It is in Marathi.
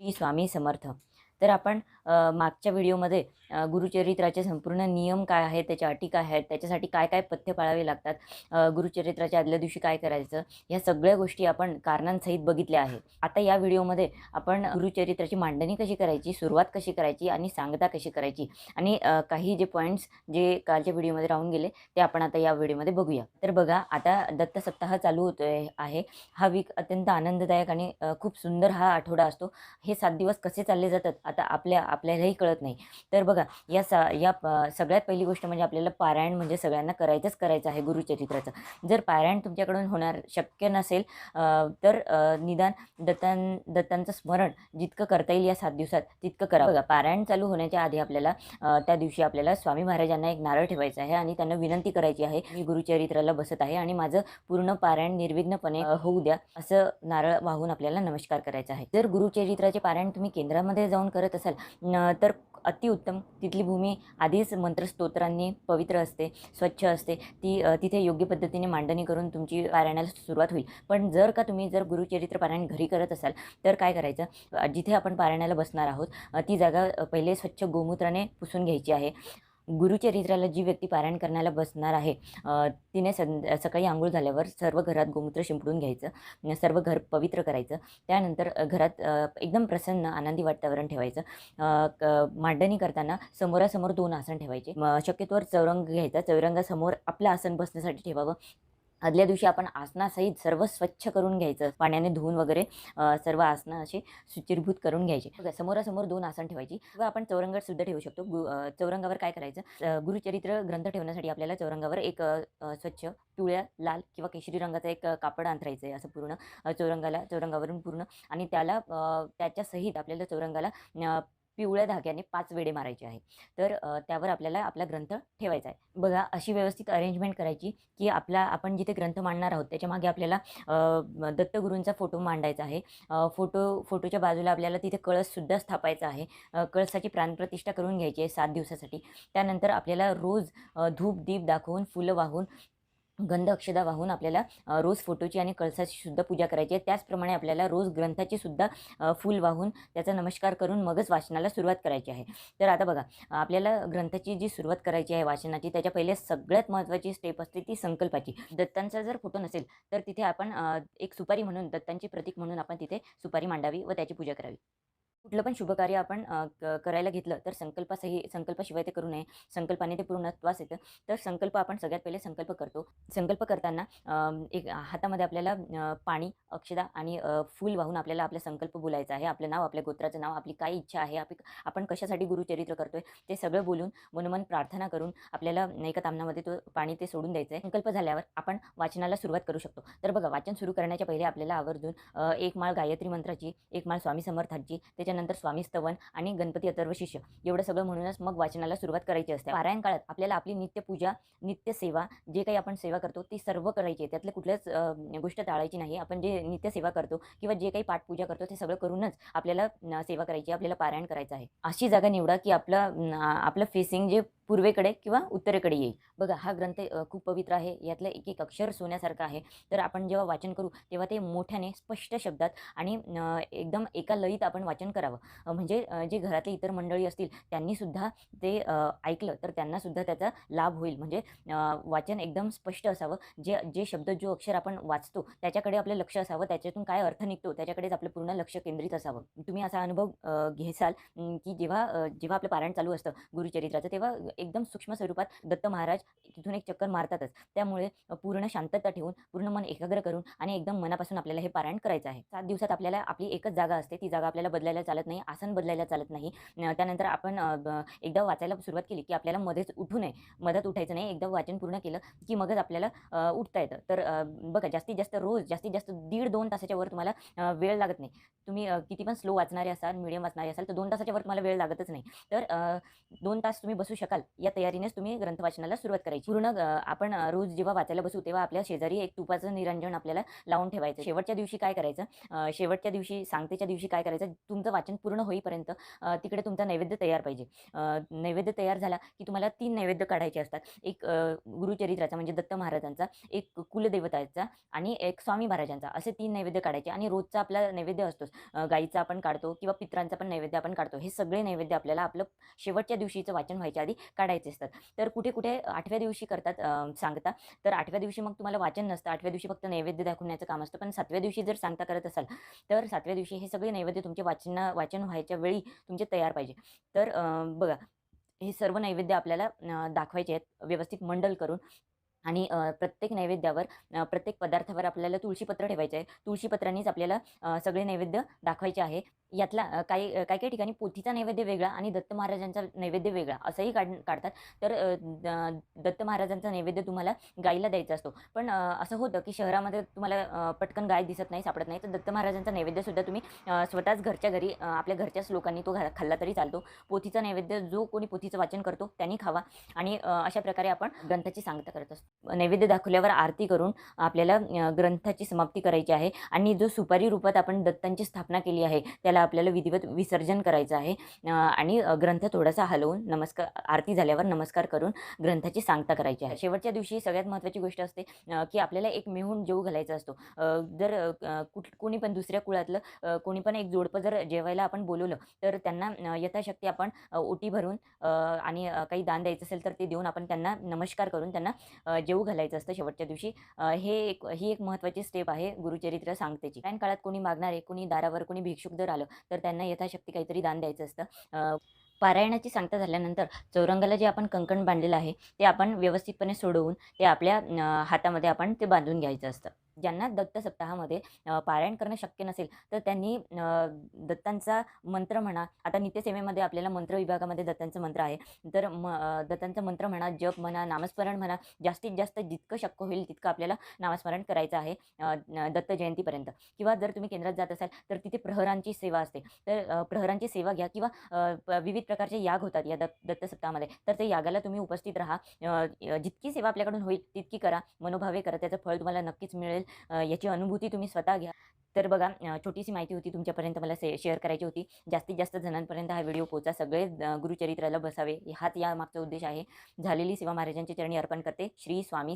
श्री स्वामी समर्थ. तर आपण मागच्या व्हिडिओमध्ये गुरुचरित्राचे संपूर्ण नियम काय आहेत त्याच्या अटी काय आहेत त्याच्यासाठी काय काय पथ्य पाळावे लागतात गुरुचरित्राच्या आदल्या दिवशी काय करायचं ह्या सगळ्या गोष्टी आपण कारणांसहित बघितल्या आहेत. आता या व्हिडिओमध्ये आपण गुरुचरित्राची मांडणी कशी करायची सुरुवात कशी करायची आणि सांगता कशी करायची आणि काही जे पॉईंट्स जे कालच्या व्हिडिओमध्ये राहून गेले ते आपण आता या व्हिडिओमध्ये बघूया. तर बघा आता दत्त सप्ताह चालू होतोय आहे. हा वीक अत्यंत आनंददायक आणि खूप सुंदर हा आठवडा असतो. हे सात दिवस कसे चालले जातात आता आपल्या आपल्यालाही कळत नाही. तर बघा या सा या प- सगळ्यात पहिली गोष्ट म्हणजे आपल्याला पारायण म्हणजे सगळ्यांना करायचंच करायचं आहे गुरुचरित्राचं. जर पारायण तुमच्याकडून होणार शक्य नसेल तर निदान दत्तां दत्तांचं स्मरण जितकं करता येईल या सात दिवसात तितकं करा. बघा पारायण चालू होण्याच्या आधी आपल्याला त्या दिवशी आपल्याला स्वामी महाराजांना एक नारळ ठेवायचा आहे आणि त्यांना विनंती करायची आहे मी गुरुचरित्राला बसत आहे आणि माझं पूर्ण पारायण निर्विघ्नपणे होऊ द्या असं नारळ वाहून आपल्याला नमस्कार करायचा आहे. जर गुरुचरित्राचे पारायण तुम्ही केंद्रामध्ये जाऊन करत असाल. न- तर अतिउत्तम. तिथली भूमी आधीच मंत्रस्तोत्रांनी पवित्र असते स्वच्छ असते. ती तिथे योग्य पद्धतीने मांडणी करून तुमची पारायणाला सुरुवात होईल. पण जर का तुम्ही जर गुरुचरित्र पारायण घरी करत असाल तर काय करायचं? जिथे आपण पारायणाला बसणार आहोत ती जागा पहिले स्वच्छ गोमूत्राने पुसून घ्यायची आहे. गुरुचरित्राला जी व्यक्ती पारायण करण्याला बसणार आहे तिने सं सकाळी आंघोळ झाल्यावर सर्व घरात गोमूत्र शिंपडून घ्यायचं सर्व घर पवित्र करायचं. त्यानंतर घरात एकदम प्रसन्न आनंदी वातावरण ठेवायचं. क- मांडणी करताना समोरासमोर दोन आसन ठेवायचे. म, शक्यतोवर चौरंग घ्यायचा. चौरंगासमोर आपलं आसन बसण्यासाठी ठेवावं. आदल्या दिवशी आपण आसनासहित सर्व स्वच्छ करून घ्यायचं. पाण्याने धुवून वगैरे सर्व आसनं अशी सुचिरभूत करून घ्यायचे. बघा समोरासमोर दोन आसन ठेवायची. किंवा आपण चौरंगात सुद्धा ठेवू शकतो. गु चौरंगावर काय करायचं? गुरुचरित्र ग्रंथ ठेवण्यासाठी आपल्याला चौरंगावर एक स्वच्छ पिवळ्या लाल किंवा केशरी रंगाचं एक कापड अंथरायचं आहे असं पूर्ण चौरंगाला चौरंगावरून पूर्ण. आणि त्याला त्याच्यासहित आपल्याला चौरंगाला पिवळ्या धाग्याने पाच वेडे मारायचे आहे. तर त्यावर आपल्याला आपला ग्रंथ ठेवायचा आहे. बघा अशी व्यवस्थित अरेंजमेंट करायची की आपला आपण जिथे ग्रंथ मांडणार आहोत त्याच्यामागे आपल्याला दत्तगुरूंचा फोटो मांडायचा आहे. फोटो फोटोच्या बाजूला आपल्याला तिथे कळससुद्धा स्थापायचा आहे. कळसाची प्राणप्रतिष्ठा करून घ्यायची आहे सात दिवसासाठी. त्यानंतर आपल्याला रोज धूप दीप दाखवून फुलं वाहून गंध अक्षदा वाहून आपल्याला रोज फोटोची आणि कळसाची सुद्धा पूजा करायची आहे. त्याचप्रमाणे आपल्याला रोज ग्रंथाची सुद्धा फूल वाहून त्याचा नमस्कार करून मगच वाचनाला सुरुवात करायची आहे. तर आता बघा आपल्याला ग्रंथाची जी सुरुवात करायची आहे वाचनाची त्याच्या पहिले सगळ्यात महत्त्वाची स्टेप असते ती संकल्पाची. दत्तांचा जर फोटो नसेल तर तिथे आपण एक सुपारी म्हणून दत्तांची प्रतीक म्हणून आपण तिथे सुपारी मांडावी व त्याची पूजा करावी. कुठलं पण शुभकार्य आपण क- करायला घेतलं तर संकल्पासही संकल्पाशिवाय ते करू नये. संकल्पाने ते पूर्णत्वास येतं. तर संकल्प आपण सगळ्यात पहिले संकल्प करतो. संकल्प करताना एक हातामध्ये आपल्याला पाणी अक्षदा आणि फूल वाहून आपल्याला आपला संकल्प बोलायचा आहे. आपलं नाव आपल्या गोत्राचं नाव आपली काय इच्छा आहे आपली आपण कशासाठी गुरुचरित्र करतोय ते सगळं बोलून मनोमन प्रार्थना करून आपल्याला एका तामनामध्ये तो पाणी ते सोडून द्यायचं आहे. संकल्प झाल्यावर आपण वाचनाला सुरुवात करू शकतो. तर बघा वाचन सुरू करण्याच्या पहिले आपल्याला आवर्जून एक माळ गायत्री मंत्राची एक माळ स्वामी समर्थांची त्याच्यानंतर स्वामी स्तवन आणि गणपती अथर्व शिष्य. एवढं सगळं म्हणूनच मग वाचनाला सुरुवात करायची असते. पारायण काळात आपल्याला आपली नित्यपूजा नित्यसेवा जे काही आपण सेवा करतो ती सर्व करायची आहे. त्यातलं कुठल्याच गोष्ट टाळायची नाही. आपण जे नित्यसेवा करतो किंवा जे काही पाठपूजा करतो ते सगळं करूनच आपल्याला सेवा करायची आहे, आपल्याला पारायण करायचं आहे. अशी जागा निवडा की आपलं आपलं फेसिंग जे पूर्वेकडे किंवा उत्तरेकडे येईल. बघा हा ग्रंथ खूप पवित्र आहे. यातलं एक एक अक्षर सोन्यासारखं आहे. तर आपण जेव्हा वाचन करू तेव्हा ते मोठ्याने स्पष्ट शब्दात आणि एकदम एका लयीत आपण वाचन करावं. म्हणजे जे घरातले इतर मंडळी असतील त्यांनीसुद्धा ते ऐकलं तर त्यांनासुद्धा त्याचा लाभ होईल. म्हणजे वाचन एकदम स्पष्ट असावं. जे जे शब्द जो अक्षर आपण वाचतो त्याच्याकडे आपलं लक्ष असावं. त्याच्यातून काय अर्थ निघतो त्याच्याकडेच आपलं पूर्ण लक्ष केंद्रित असावं. तुम्ही असा अनुभव घेसाल की जेव्हा जेव्हा आपलं पारायण चालू असतं गुरुचरित्राचं तेव्हा एकदम सूक्ष्म स्वरूपात दत्त महाराज तिथून एक चक्कर मारतातच. त्यामुळे पूर्ण शांतता ठेवून पूर्ण मन एकाग्र करून आणि एकदम मनापासून आपल्याला हे पारायण करायचं आहे. सात दिवसात आपल्याला आपली एकच जागा असते. ती जागा आपल्याला बदलायला चालत नाही आसन बदलायला चालत नाही. त्यानंतर आपण ब- एकदा वाचायला सुरुवात केली की आपल्याला मध्येच उठू नये. मदत उठायचं नाही. एकदा वाचन पूर्ण केलं की मगच आपल्याला उठता येतं. तर बघा जास्तीत जास्त रोज जास्तीत जास्त दीड दोन तासाच्या वर तुम्हाला वेळ लागत नाही. तुम्ही किती पण स्लो वाचणारे असाल मिडियम वाचणारे असाल तर दोन तासाच्या वर तुम्हाला वेळ लागतच नाही. तर दोन तास तुम्ही बसू शकाल. या तयारीनेच तुम्ही ग्रंथ वाचनाला सुरुवात करायची. पूर्ण आपण रोज जेव्हा वाचायला बसू तेव्हा आपल्या शेजारी एक तुपाचं निरंजन आपल्याला लावून ठेवायचं. शेवटच्या दिवशी काय करायचं? शेवटच्या दिवशी सांगतेच्या दिवशी काय करायचं? तुमचं वाचन पूर्ण होईपर्यंत तिकडे तुमचा नैवेद्य तयार पाहिजे. नैवेद्य तयार झाला की तुम्हाला तीन नैवेद्य काढायचे असतात. एक गुरुचरित्राचा म्हणजे दत्त महाराजांचा एक कुलदेवताचा आणि एक स्वामी महाराजांचा. असे तीन नैवेद्य काढायचे आणि रोजचा आपला नैवेद्य असतोच. गाईचा आपण काढतो किंवा पित्रांचा पण नैवेद्य आपण काढतो. हे सगळे नैवेद्य आपल्याला आपलं शेवटच्या दिवशीचं वाचन व्हायच्या आधी काढायचे असतात. तर कुठे कुठे आठव्या दिवशी करतात सांगता. तर आठव्या दिवशी मग तुम्हाला वाचन नसतं. आठव्या दिवशी फक्त नैवेद्य दाखवण्याचं काम असतं. पण सातव्या दिवशी जर सांगता करत असाल तर सातव्या दिवशी हे सगळे नैवेद्य तुमचे वाचन वाचन व्हायच्या वेळी तुमचे तयार पाहिजे. तर बघा हे सर्व नैवेद्य आपल्याला दाखवायचे आहेत व्यवस्थित मंडल करून. आणि प्रत्येक नैवेद्यावर प्रत्येक पदार्थावर आपल्याला तुळशीपत्र ठेवायचं आहे. तुळशीपत्रांनीच आपल्याला सगळे नैवेद्य दाखवायचे आहे. यातला काही काही काही ठिकाणी पोथीचा नैवेद्य वेगळा आणि दत्त महाराजांचा नैवेद्य वेगळा असंही काढ काढतात. तर दत्त महाराजांचा नैवेद्य तुम्हाला गाईला द्यायचा असतो. पण असं होतं की शहरामध्ये तुम्हाला पटकन गाय दिसत नाही सापडत नाही तर दत्त महाराजांचा नैवेद्यसुद्धा तुम्ही स्वतःच घरच्या घरी आपल्या घरच्याच लोकांनी तो घा- खाल्ला तरी चालतो. पोथीचा नैवेद्य जो कोणी पोथीचं वाचन करतो त्यांनी खावा आणि अशा प्रकारे आपण ग्रंथाची सांगता करत असतो. नैवेद्य दाखवल्यावर आरती करून आपल्याला ग्रंथाची समाप्ती करायची आहे आणि जो सुपारी रूपात आपण दत्तांची स्थापना केली आहे त्याला आपल्याला विधिवत विसर्जन करायचं आहे. आणि ग्रंथ थोडासा हलवून नमस्कार आरती झाल्यावर नमस्कार करून ग्रंथाची सांगता करायची आहे. शेवटच्या दिवशी सगळ्यात महत्त्वाची गोष्ट असते की आपल्याला एक मिळून जेव घालायचा असतो. जर कुठ कोणी पण दुसऱ्या कुळातलं कोणी पण एक जोडपं जर जेवायला आपण बोलवलं तर त्यांना यथाशक्ती आपण ओटी भरून आणि काही दान द्यायचं असेल तर ते देऊन आपण त्यांना नमस्कार करून त्यांना जेवू घालायचं असतं शेवटच्या दिवशी. हे एक ही एक महत्त्वाची स्टेप आहे गुरुचरित्र सांगतेची. पॅन काळात कोणी मागणारे कोणी दारावर कोणी भिक्षुक जर आलं तर त्यांना यथाशक्ती काहीतरी दान द्यायचं असतं. पारायणाची सांगता झाल्यानंतर चौरंगाला जे आपण कंकण बांधलेलं आहे ते आपण व्यवस्थितपणे सोडवून ते आपल्या हातामध्ये आपण ते बांधून घ्यायचं असतं. ज्यांना दत्त सप्ताहामध्ये पारायण करणं शक्य नसेल तर त्यांनी दत्तांचा मंत्र म्हणा आता नित्यसेवेमध्ये आपल्याला मंत्र विभागामध्ये दत्तांचं मंत्र आहे तर म दत्तांचं मंत्र म्हणा जप म्हणा नामस्मरण म्हणा जास्तीत जास्त जितकं शक्य होईल तितकं आपल्याला नामस्मरण करायचं आहे दत्त जयंतीपर्यंत. किंवा जर तुम्ही केंद्रात जात असाल तर तिथे प्रहरांची सेवा असते. तर प्रहरांची सेवा घ्या किंवा विविध प्रकारचे याग होतात या दत्त दत्त सप्ताहामध्ये तर ते यागाला तुम्ही उपस्थित राहा जितकी सेवा आपल्याकडून होईल तितकी करा मनोभावे करा त्याचं फळ तुम्हाला नक्कीच मिळेल. याची अनुभूती तुम्ही स्वतः घ्या. तर बघा छोटीशी माहिती होती तुमच्यापर्यंत मला से शेअर करायची होती. जास्तीत जास्त जणांपर्यंत हा व्हिडिओ पोचा सगळे गुरुचरित्राला बसावे. हाच या मागचा उद्देश आहे. झालेली सेवा महाराजांच्या चरणी अर्पण करते. श्री स्वामी